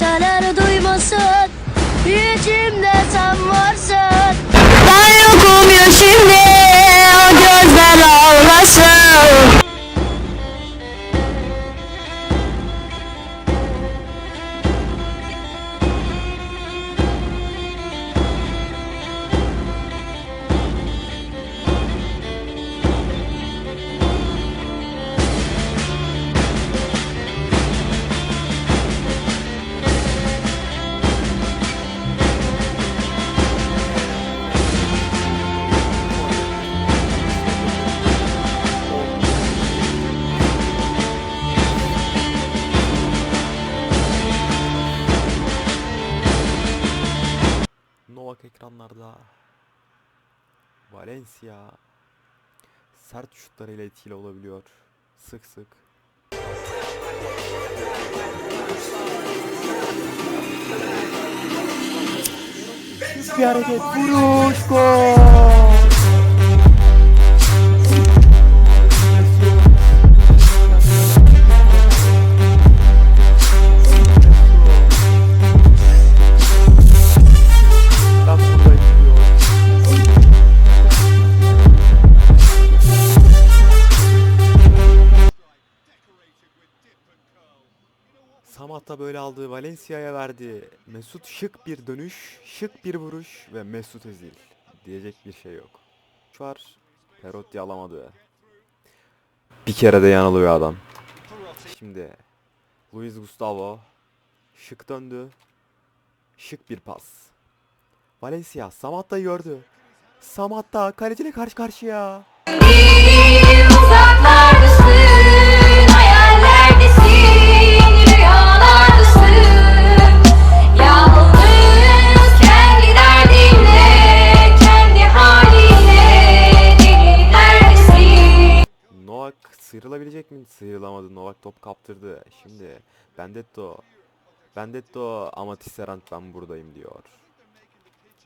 kimseler duymasın İçimde sen varsın Novak ekranlarda. Valencia sert şutlarıyla etkili olabiliyor. Sık sık. Bir hareket vuruş gol. Samat'ta böyle aldığı Valencia'ya verdi. Mesut şık bir dönüş, şık bir vuruş ve Mesut Özil. Diyecek bir şey yok. Şu var. Perotti alamadı. Bir kere de yanılıyor adam. Şimdi Luis Gustavo şık döndü. Şık bir pas. Valencia Samat da gördü. Samat da kaleciyle karşı karşıya. Sıyrılabilecek mi? Sıyrılamadı. Novak top kaptırdı. Şimdi Bendetto. Bendetto ama Tisserand ben buradayım diyor.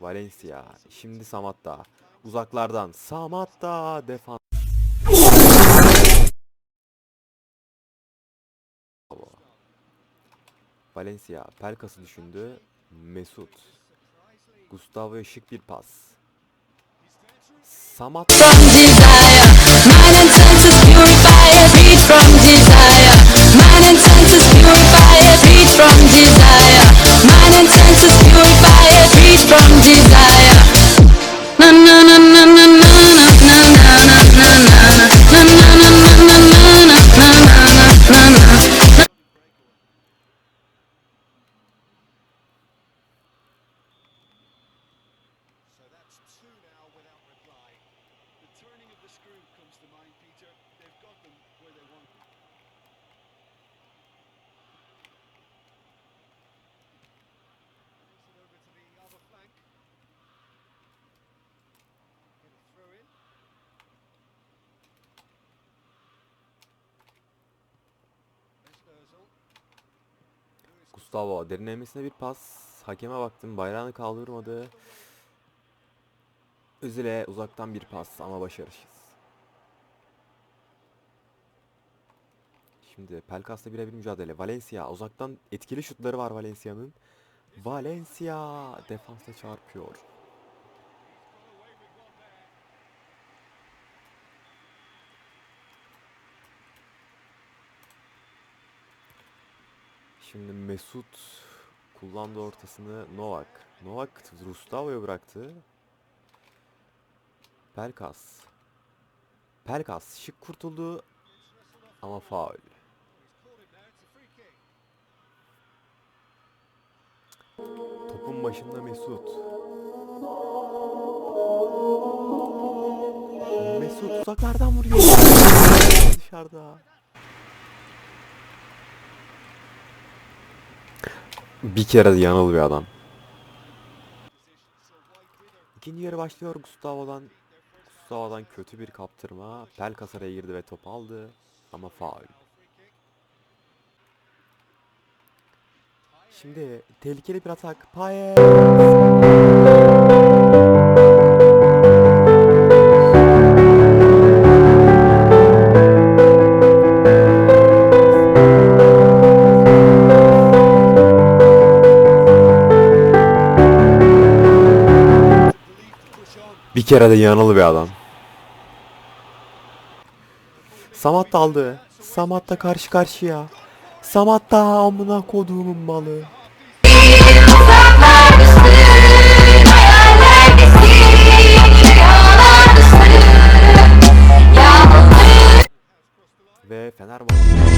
Valencia. Şimdi Samat'ta. Uzaklardan. Samat'ta defans. Valencia. Pelkas'ı düşündü. Mesut. Gustavo'ya şık bir pas. Samat. free from desire the screw comes to mind, Peter. They've got them where they want them. Brings it over to the other flank. Get it through in. Gustavo derinlemesine bir pas. Hakeme baktım bayrağını kaldırmadı. Özil'e uzaktan bir pas ama başarısız. Şimdi Pelkas'la birebir mücadele. Valencia uzaktan etkili şutları var Valencia'nın. Valencia defansta çarpıyor. Şimdi Mesut kullandı ortasını Novak. Novak Gustavo'ya bıraktı. Pelkas. Pelkas şık kurtuldu ama faul. Topun başında Mesut. Mesut uzaklardan vuruyor. Dışarıda. Bir kere de yanılıyor adam. İkinci yarı başlıyor Gustavo'dan. Gustavo'dan kötü bir kaptırma. Pelkas araya girdi ve top aldı. Ama faul. Şimdi tehlikeli bir atak. Paye. Bir kere de yanalı bir adam. Samat da aldı. Samat da karşı karşıya. Samat da amına koduğumun malı. Ve Fenerbahçe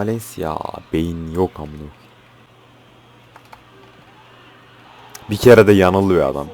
Valencia beyin yok amına. Bir kere de yanılıyor adam.